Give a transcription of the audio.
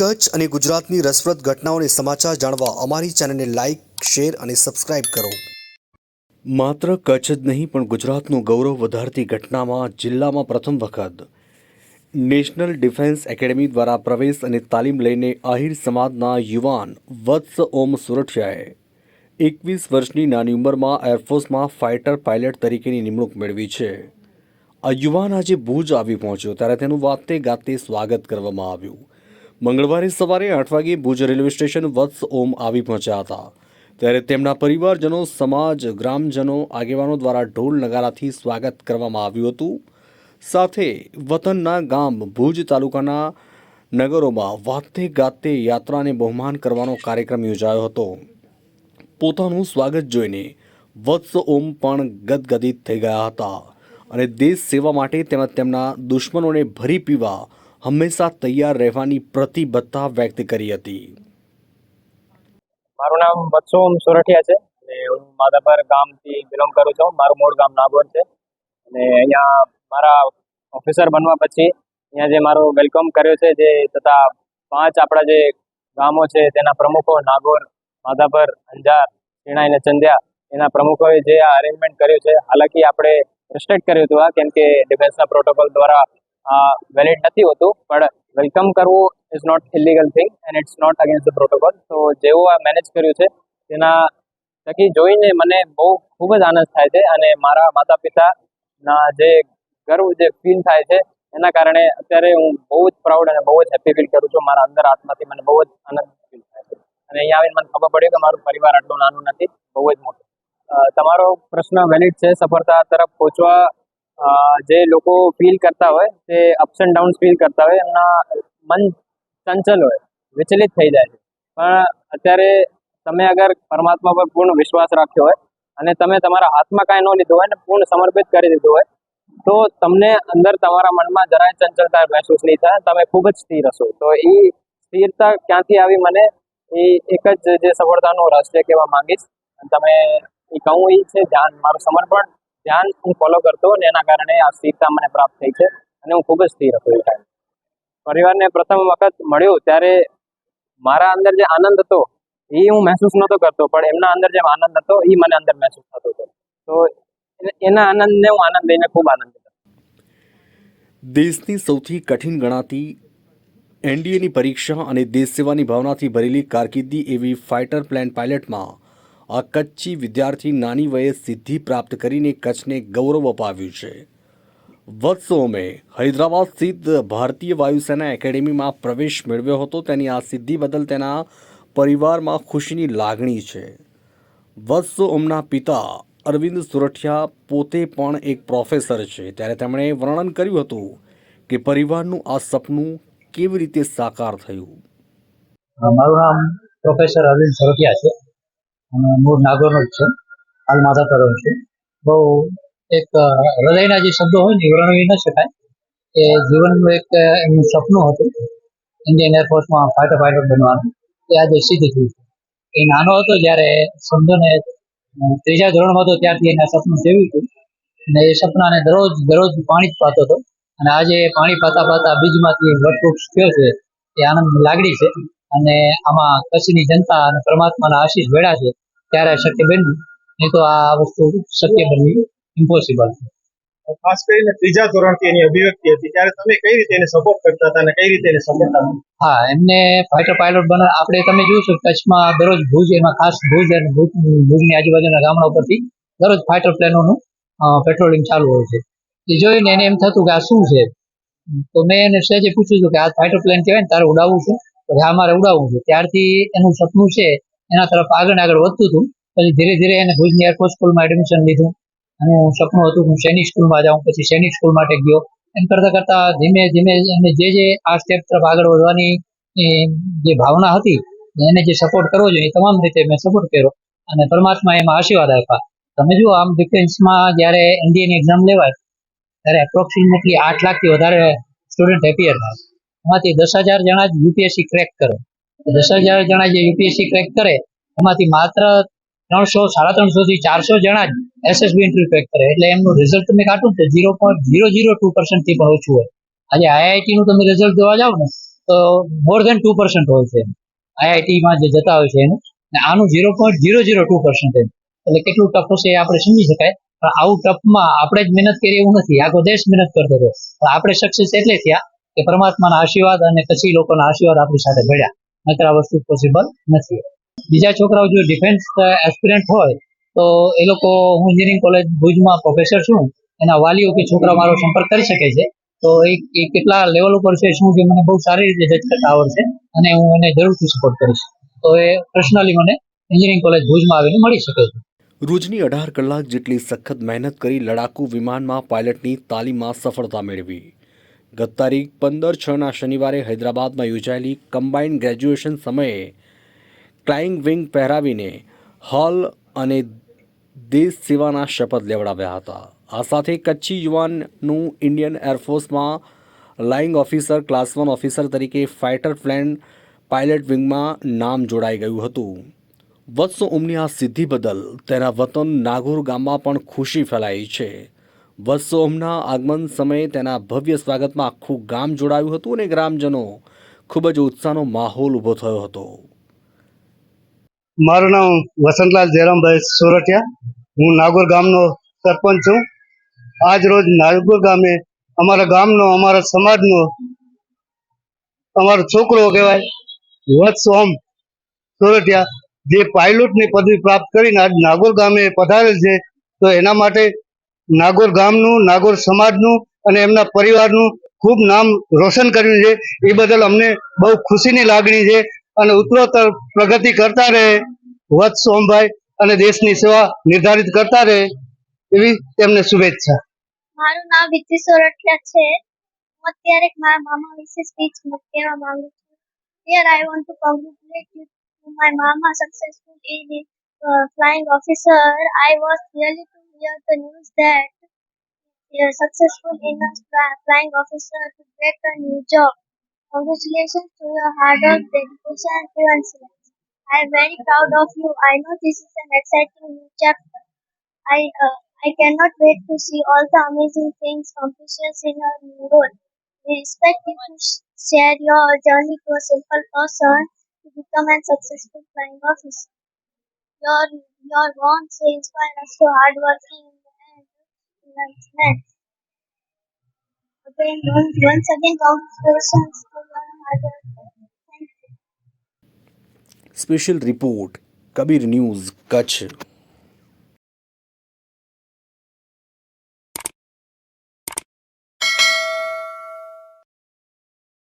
કચ્છ અને ગુજરાતની રસપ્રદ ઘટનાઓને સમાચાર જાણવા અમારી ચેનલને લાઇક શેર અને સબસ્ક્રાઇબ કરો. માત્ર કચ્છ જ નહીં, પણ ગુજરાતનું ગૌરવ વધારતી ઘટનામાં જિલ્લામાં પ્રથમ વખત. નેશનલ ડિફેન્સ એકેડમી દ્વારા પ્રવેશ અને તાલીમ લઈને આહિર સમાજના યુવાન વત્સ ઓમ સુરઠિયાએ એકવીસ વર્ષની નાની ઉંમરમાં એરફોર્સમાં ફાઇટર પાયલટ તરીકેની નિમણૂક મેળવી છે. આ યુવાન આજે ભુજ આવી પહોંચ્યો, ત્યારે તેનું વાતે ગાતે સ્વાગત કરવામાં આવ્યું. મંગળવારે સવારે આઠ વાગે ભુજ રેલવે સ્ટેશન વત્સ ઓમ આવી પહોંચ્યા હતા. ત્યારે તેમના પરિવારજનો, સમાજ, ગ્રામજનો, આગેવાનો દ્વારા ઢોલ નગારાથી સ્વાગત કરવામાં આવ્યું હતું. સાથે વતનના ગામ ભુજ તાલુકાના નગરોમાં વાતે ગાતે યાત્રાને બહુમાન કરવાનો કાર્યક્રમ યોજાયો હતો. પોતાનું સ્વાગત જોઈને વત્સ ઓમ પણ ગદગદિત થઈ ગયા હતા અને દેશ સેવા માટે તેમજ તેમના દુશ્મનોને ભરી પીવા હંમેશા તૈયાર રહેવાની પ્રતિબદ્ધતા વ્યક્ત કરી હતી. મારું નામ વત્સોમ સોરઠિયા છે અને હું માધાપર ગામથી બિલોંગ કરું છું. મારું મૂળ ગામ નાગોર છે. અને અહીંયા મારા ઓફિસર બનવા પછી અહીંયા જે મારો વેલકમ કર્યો છે જે તથા પાંચ આપણા જે ગામો છે તેના પ્રમુખો નાગોર, માધાપર, અંજાર શિણાઈ અને ચંદ્યા એના પ્રમુખોએ જે આ અરેન્જમેન્ટ કર્યું છે. હાલાકી આપણે રિસ્ટ્રિક્ટ કર્યું હતું આ, કેમ કે ડિફેન્સના પ્રોટોકોલ દ્વારા વેલિડ નથી હોતું, પણ વેલકમ કરવું is not illegal thing and it's not against the protocol તો જેવું આ મેનેજ કર્યું છે, તેના થકી જોઈને મને બહુ ખૂબ જ આનંદ થાય છે અને મારા માતા પિતાના જે ગર્વ જે ફીલ થાય છે, એના કારણે અત્યારે હું બહુ જ પ્રાઉડ અને બહુ જ હેપી ફીલ કરું છું. મારા અંદર આત્માથી મને બહુ જ આનંદ ફીલ થાય છે. અને અહીંયા આવીને મને ખબર પડી કે મારું પરિવાર આટલું નાનું નથી, બહુ જ મોટું. તમારો પ્રશ્ન વેલિડ છે. સફળતા તરફ પહોંચવા જે લોકો ફીલ કરતા હોય, તે અપ્સ એન્ડ ડાઉન્સ ફીલ કરતા હોય, એમના મન ચંચલ હોય, વિચલિત થઈ જાય છે. પણ અત્યારે તમે અગર પરમાત્મા પર પૂર્ણ વિશ્વાસ રાખ્યો હોય અને તમે તમારા હાથમાં કાંઈ ન લીધું હોય ને પૂર્ણ સમર્પિત કરી દીધું હોય, તો તમને અંદર તમારા મનમાં જરાય ચંચળતા મહેસૂસ નહીં થાય તમે ખૂબ જ સ્થિર હશો. તો એ સ્થિરતા ક્યાંથી આવી મને એ એક જ જે સફળતાનું રહસ્ય કહેવા માંગીશ. તમે, એ કહું એ છે, ધ્યાન, મારું સમર્પણ ધ્યાન હું ફોલો કરતો અને એના કારણે આ સ્થિરતા મને પ્રાપ્ત થઈ છે અને હું ખૂબ જ સ્થિર હતો એ ટાઈમ પરિવારને પ્રથમ વખત મળ્યો ત્યારે મારા અંદર જે આનંદ હતો, એ હું મહેસૂસ નહોતો કરતો, પણ એમના અંદર જે આનંદ હતો એ મને અંદર મહેસૂસ થતો હતો. તો એને- આનંદને હું આનંદ લઈને ખૂબ આનંદ દેશની સૌથી કઠિન ગણાતી એનડીએની પરીક્ષા અને દેશ સેવાની ભાવનાથી ભરેલી કારકિર્દી એવી ફાઇટર પ્લેન પાયલટમાં આ કચ્છી વિદ્યાર્થી નાની વયે સિદ્ધિ પ્રાપ્ત કરીને કચ્છને ગૌરવ અપાવ્યું છે. વત્સોમે હૈદરાબાદ સ્થિત ભારતીય વાયુસેના એકેડેમીમાં પ્રવેશ મેળવ્યો હતો તેની આ સિદ્ધિ બદલ તેના પરિવારમાં ખુશીની લાગણી છે. વત્સોમના પિતા અરવિંદ સુરઠિયા પોતે પણ એક પ્રોફેસર છે. ત્યારે તેમણે વર્ણન કર્યું હતું કે પરિવારનું આ સપનું કેવી રીતે સાકાર થયું? મારું નામ પ્રોફેસર અરવિંદ સુરઠિયા છે. અને મૂળ નાગોરનો જ છે. હાલ માધાપર તરફ છે. બહુ એક હૃદયના જે શબ્દો હોય ને વર્ણવી ન શકાય. એ જીવનનું એક એમનું સપનું હતું. ઇન્ડિયન એરફોર્સમાં ફાઇટર પાયલટ બનવાનું. એ આજે સિદ્ધ થયું છે. એ નાનો હતો જ્યારે સમજો ત્રીજા ધોરણમાં હતો ત્યારથી એના સપનું જેવું હતું. અને એ સપનાને દરરોજ દરરોજ પાણી જ પાતો હતો. અને આજે પાણી પાતા પાતા બીજમાંથી વટવૃક્ષ થયો છે. એ આનંદની લાગણી છે. અને આમાં કચ્છની જનતા અને પરમાત્માના આશીષ વેળા છે ત્યારે શક્ય બન્યું. નહીં તો આ વસ્તુ શક્ય બનવી ઇમ્પોસિબલ છે ખાસ કરીને ત્રીજા ધોરણથી એની અભિવ્યક્તિ હતી. ત્યારે તમે કઈ રીતે એને સપોર્ટ કરતા હતા અને કઈ રીતે એને સપોર્ટ હા એમને ફાઇટર પાયલોટ બને આપણે તમે જોશો કચ્છમાં દરરોજ ભુજ એમાં ખાસ ભુજ અને ભુજ ભુજની આજુબાજુના ગામડા ઉપરથી દરરોજ ફાઇટર પ્લેનોનું પેટ્રોલિંગ ચાલુ હોય છે. એ જોઈને એને એમ થતું કે આ શું છે? તો મેં એને સહેજે પૂછ્યું હતું કે આ ફાઇટર પ્લેન કહેવાય ને તારે ઉડાવવું છે? કે હા મારે ઉડાવવું છે. ત્યારથી એનું સપનું છે, એના તરફ આગળ આગળ વધતું હતું. પછી ધીરે ધીરે એને ભુજની એરફોર્સ સ્કૂલમાં એડમિશન લીધું. અને સપનું હતું હું સૈનિક સ્કૂલમાં જાઉં, પછી સૈનિક સ્કૂલ માટે ગયો. એમ કરતા કરતા ધીમે ધીમે એમને જે જે આ સ્ટેપ તરફ આગળ વધવાની જે ભાવના હતી, એને જે સપોર્ટ કરવો જોઈએ તમામ રીતે મેં સપોર્ટ કર્યો. અને પરમાત્મા એમાં આશીર્વાદ આપ્યા. તમે જુઓ, આમ ડિફેન્સમાં જ્યારે એનડીએની એક્ઝામ લેવાય, ત્યારે એપ્રોક્સિમેટલી આઠ લાખથી વધારે સ્ટુડન્ટ એપિયર થાય. એમાંથી દસ હજાર જણા જ યુપીએસસી ક્રેક કરે. દસ હજાર જણા જે યુપીએસસી ક્રેક કરે, એમાંથી માત્ર ત્રણસો, સાડા ત્રણસો થી ચારસો જણા જ એસએસબી ઇન્ટરવ્યુ ક્રેક કરે. એટલે એમનું રિઝલ્ટ તમે કાઢો તો zero point zero zero two પર્સન્ટથી પણ ઓછું હોય. આજે આઈઆઈટી નું તમે રિઝલ્ટ જોવા જાવ ને, તો મોર દેન ટુ પર્સન્ટ હોય છે આઈઆઈટીમાં જે જતા હોય છે એનું. આનું zero point zero zero two percent એટલે કેટલું ટફ હશે એ આપણે સમજી શકાય. પણ આવું ટફમાં આપણે જ મહેનત કરી એવું નથી. આખો દેશ મહેનત કરતો હતો. પણ આપણે સક્સેસ એટલે થયા. કે પરમાત્માના આશીર્વાદ અને કચ્છી લોકોના આશીર્વાદ આપણી સાથે મળ્યા. નકર આ વસ્તુ પોસિબલ નથી. બીજા છોકરાઓ જો ડિફેન્સ એસ્પિરન્ટ હોય, તો એ લોકો, હું એન્જિનિયરિંગ કોલેજ ભુજમાં પ્રોફેસર છું, એના વાલીઓ કે છોકરા મારો સંપર્ક કરી શકે છે. તો એ કેટલા લેવલ ઉપર છે, શું છે, મને બહુ સારી રીતે જજ કરતા આવડશે, અને હું એને જરૂરથી સપોર્ટ કરીશ. તો એ પર્સનલી મને એન્જિનિયરિંગ કોલેજ ભુજમાં આવીને મળી શકે છે. રોજની અઢાર કલાક જેટલી સખત મહેનત કરી લડાકુ વિમાનમાં પાયલટની તાલીમમાં સફળતા મેળવી. ગત તારીખ પંદર છના શનિવારે હૈદરાબાદમાં યોજાયેલી કમ્બાઇન્ડ ગ્રેજ્યુએશન સમયે ક્લાઇંગ વિંગ પહેરાવીને હોલ અને દેશ સેવાના શપથ લેવડાવ્યા હતા. આ સાથે કચ્છી યુવાનનું Indian એરફોર્સમાં flying officer, class one officer તરીકે ફાઇટર પ્લેન પાયલટ વિંગમાં નામ જોડાઈ ગયું હતું. વત્સ ઉમની આ સિદ્ધિ બદલ તેના વતન નાગોર ગામમાં પણ ખુશી ફેલાઈ છે. વત્સ આગમન સમયે તેના ભવ્ય સ્વાગતમાં આખું ગામ જોડાયું હતું અને ગ્રામજનો ખૂબ જ ઉત્સાહનો માહોલ ઊભો થયો હતો. મારું નામ વસંતલાલ જયરામભાઈ સોરઠિયા. હું નાગોર ગામનો સરપંચ છું. આજ રોજ નાગોર ગામે અમારા ગામનો, અમારા સમાજનો, અમારો છોકરો કહેવાય, વત્સ ઓમ સોરઠિયા, જે પાયલોટની પદવી પ્રાપ્ત કરીને આજ નાગોર ગામે પધારેલ છે, તો એના માટે નાગોર ગામનું, નાગોર સમાજનું અને એમના પરિવારનું ખૂબ નામ રોશન કર્યું છે. એ બદલ અમને બહુ ખુશીની લાગણી છે અને ઉત્તરોત્તર પ્રગતિ કરતા રહે, વત્સ સોમભાઈ, અને દેશની સેવા નિર્ધારિત કરતા રહે એવી તેમને શુભેચ્છા. મારું નામ વિદ્યુત સોરઠિયા છે. હું અત્યારે મારા મામા વિશે સ્પીચ કહેવા માંગુ છું. Here I want to congratulate you my mama successful in flying officer I was really to hear the news that you are successful in applying officer to get a new job. Congratulations to your hard work, dedication, and perseverance. I am very proud of you. I know this is an exciting new chapter. I uh, I cannot wait to see all the amazing things accomplished in your new role. We expect you to share your journey to a simple person to become a successful flying officer. Your your wants will inspire us to hard working and investment. Once, again, congratulations to your. Thank you. Special report Kabir News, Kutch.